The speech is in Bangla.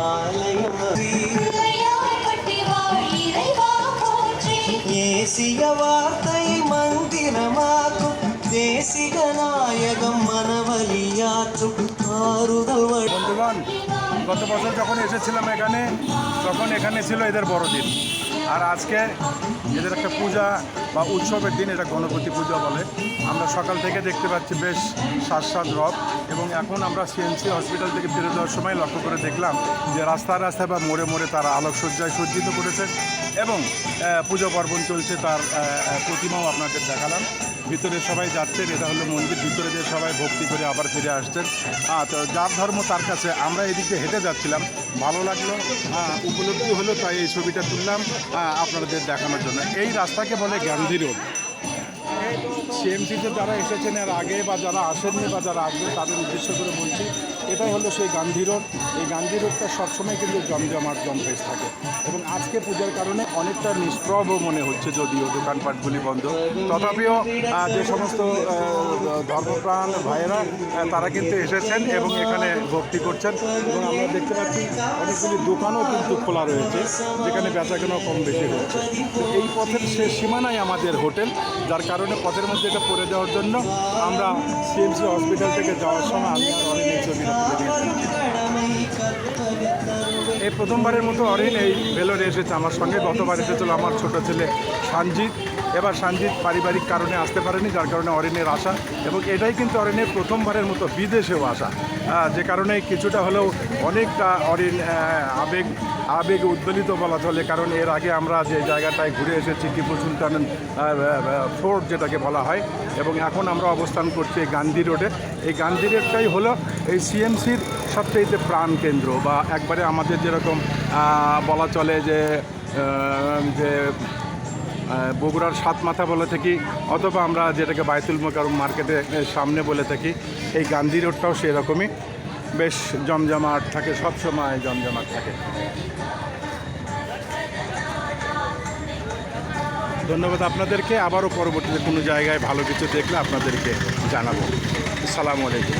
ஆலயம் ஏசிய வார்த்தை বন্ধুগণ, গত বছর যখন এসেছিলাম এখানে, তখন এখানে ছিল এদের বড়দিন। আর আজকে এদের একটা পূজা বা উৎসবের দিন, এটা গণপতি পূজা বলে। আমরা সকাল থেকে দেখতে পাচ্ছি বেশ সাত রব। এবং এখন আমরা সিএনসি হসপিটাল থেকে ফিরে যাওয়ার সময় লক্ষ্য করে দেখলাম যে রাস্তায় রাস্তায় বা মোড়ে মোড়ে তারা আলোকসজ্জায় সজ্জিত করেছে। এবং পুজো পার্বণ চলছে তার প্রতিমাও আপনাদের দেখালাম। ভিতরে সবাই যাচ্ছেন, এটা হলো মন্দির, ভিতরে যে সবাই ভক্তি করে আবার ফিরে আসছেন। তো যার ধর্ম তার কাছে, আমরা এদিকে হেঁটে যাচ্ছিলাম, ভালো লাগল উপলব্ধি হলো, তাই এই ছবিটা তুললাম আপনাদের দেখানোর জন্য। এই রাস্তাকে বলে গান্ধী রোড। সিএমসিতে যারা এসেছেন এর আগে বা যারা আসেননি বা যারা আসবেন তাদের উদ্দেশ্য করে বলছি এটাই হলো সেই গান্ধী রোড এই গান্ধী রোডটা সবসময় কিন্তু জমজমাট জমফেস থাকে এবং আজকে পূজার কারণে অনেকটা নিষ্প্রভ মনে হচ্ছে যদিও দোকানপাটগুলি বন্ধ। তথাপিও যে সমস্ত ধর্মপ্রাণ ভাইয়েরা তারা কিন্তু এসেছেন এবং এখানে ভক্তি করছেন। এবং আমরা দেখতে পাচ্ছি অনেকগুলি দোকানও কিন্তু খোলা রয়েছে, যেখানে বেচাকেনাও কম বেশি তো এই পথের শেষ সীমানায় আমাদের হোটেল, যার কারণে পথের মধ্যে এটা পড়ে যাওয়ার জন্য আমরা সিএমসি হসপিটাল থেকে যাওয়ার সময় আমি আর অনেক নিয়েছি এই প্রথমবারের মতো অরিন এই ভেলোরে এসেছে। আমার সঙ্গে গতবার এসেছিল আমার ছোট ছেলে সানজিৎ। এবার সানজিৎ পারিবারিক কারণে আসতে পারেনি, যার কারণে অরিনের আশা এবং এটাই কিন্তু অরিনের প্রথমবারের মতো বিদেশেও আসা। যে কারণে কিছুটা হলেও অনেকটা অরিন আবেগ আবেগ উদ্বেলিত বলা চলে, কারণ এর আগে আমরা যে জায়গাটায় ঘুরে এসেছি টিপু সুলতান ফোর্ট যেটাকে বলা হয়, এবং এখন আমরা অবস্থান করছি গান্ধী রোডে। এই গান্ধী রোডটাই হলো এই সিএমসির সবচেয়ে প্রাণ কেন্দ্র বা একবারে আমাদের যেরকম বলা চলে যে যে বগুড়ার সাত মাথা বলে থাকি, অথবা আমরা যেটাকে বায়তুল মোকারম মার্কেটের সামনে বলে থাকি, এই গান্ধী রোডটাও সেরকমই। বেশ জমজমাট থাকে সবসময় জমজমাট থাকে। ধন্যবাদ আপনাদেরকে। আবারও পরবর্তীতে কোনো জায়গায় ভালো কিছু দেখলে আপনাদেরকে জানাব। আসসালামু আলাইকুম।